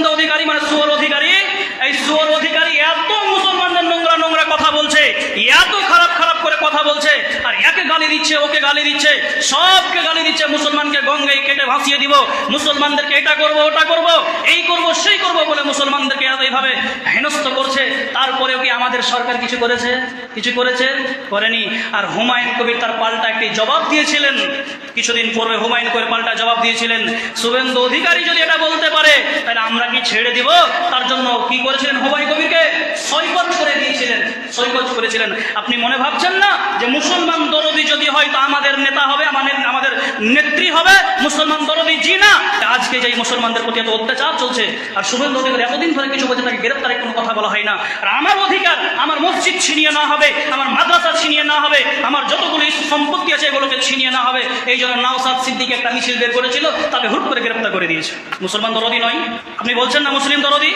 শুভেন্দু অধিকারী মানে সুয়ার অধিকারী। এই সুয়ার অধিকারী এত মুসলমানদের নোংরা নোংরা কথা বলছে, এত খারাপ খারাপ করে কথা বলছে, আর একে গালি দিচ্ছে, ওকে গালি দিচ্ছে, সবকে গালি দিচ্ছে, মুসলমানকে গঙ্গায় কেটে ভাসিয়ে দিব, মুসলমানদেরকে এটা করব, ওটা করব, এই করব, সেই করব বলে মুসলমানদেরকে এইভাবে হেনস্থ করছে তারপরেও কি আমাদের সরকার কিছু করেছে? কিছু করেছে? করেনি। আর হুমায়ুন কবির তার পাল্টা একটি জবাব দিয়েছিলেন। কিছুদিন পূর্বে হুমায়ুন কবির পাল্টা জবাব দিয়েছিলেন। শুভেন্দু অধিকারী যদি এটা বলতে পারে, তাহলে আমরা কি ছেড়ে দিব? তার জন্য কি করেছিলেন হুমায়ুন কবিরকে? সৈকত করে দিয়েছিলেন। সৈকত করেছিলেন। আপনি মনে ভাবছেন না যে মুসলমান দরদি যদি হয়, তো আমাদের নেতা হবে, আমাদের আমাদের নেত্রী হবে মুসলমান দরদি? জি না। আজকে যে মুসলমানদের প্রতি এত অত্যাচার চলছে, আর শুভেন্দু অধিকার এতদিন ধরে কিছু বলছে তাকে গ্রেপ্তারের কোনো কথা বলা হয় না। আর আমার অধিকার, আমার মসজিদ ছিনিয়ে না হবে, আমার মাদ্রাসা ছিনিয়ে না হবে, আমার যতগুলো সম্পত্তি আছে এগুলোকে ছিনিয়ে না হবে। এই জন্য নাওসাদ সিদ্দিক একটা মিছিল বের করেছিল, তাকে হুট করে গ্রেপ্তার করে দিয়েছে। মুসলমান দরদি নয়। আপনি বলছেন না মুসলিম দরদি?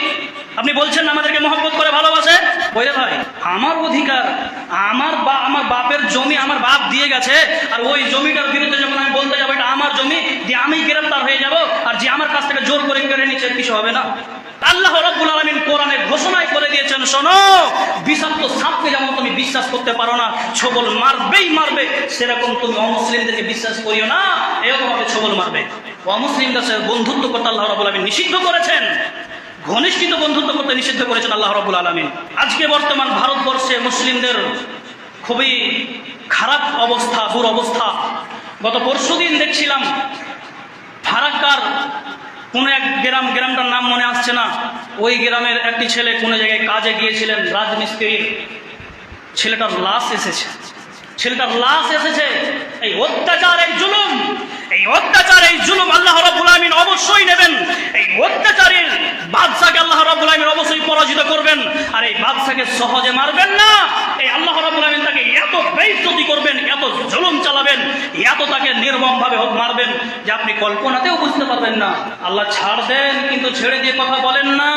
আপনি বলছেন না আমাদেরকে মহব্বত করে ভালোবাসে? বলে ভাই, আমার অধিকার, আমার বা, আমার বাপের জমি আমার বাপ দিয়ে গেছে, আর ওই জমিটার বিরুদ্ধে যখন আমি বলতে যাব, এটা আমার জমি, দিয়ে আমি গ্রেপ্তার হয়ে যাব আর যে আমার কাছ থেকে জোর করে কিছু হবে না। আল্লাহ রব্বুল আলমিন কোরআনে ঘোষণায় করে দিয়েছেন, শোনো, বিষাক্ত সাপকে যেমন তুমি বিশ্বাস করতে পারো না ছবল মারবেই মারবে, সেরকম তুমি অমুসলিমদেরকে বিশ্বাস করিও না এও তোমাকে ছবল মারবে। অমুসলিমদের সাথে বন্ধুত্ব করতে আল্লাহ রব্বুল আলমিন নিষিদ্ধ করেছেন। ঘনিষ্ঠিত বন্ধুত্ব করতে নিষিদ্ধ করেছেন আল্লাহ রব্বুল আলমিন। আজকে বর্তমান ভারতবর্ষে মুসলিমদের খুবই খারাপ অবস্থা, দুরবস্থা। গত পরশুদিন দেখছিলাম, ফারাক্কার কোনো এক গ্রাম, গ্রামটার নাম মনে আসছে না। ওই গ্রামের একটি ছেলে কোনো জায়গায় কাজে গিয়েছিলেন, রাজমিস্ত্রির ছেলেটার লাশ এসেছে। ছেলেটার লাশ এসেছে। এই অত্যাচার, এই জুলুম, এই অত্যাচার, এই জুলুম আল্লাহ রাব্বুল অবশ্যই নেবেন। এই অত্যাচারের বাদশাকে আল্লাহ রাব্বুল অবশ্যই পরাজিত করবেন। আর এই বাদশাকে সহজে মারবেন না। এই আল্লাহ রাব্বুল তাকে এত বেইজ্জতি করবেন, এত জুলুম চালাবেন। এত তাকে নির্মম ভাবে মারবেন যে আপনি কল্পনাতেও বুঝতে পারবেন না। আল্লাহ ছাড় দেন, কিন্তু ছেড়ে দিয়ে কথা বলেন না।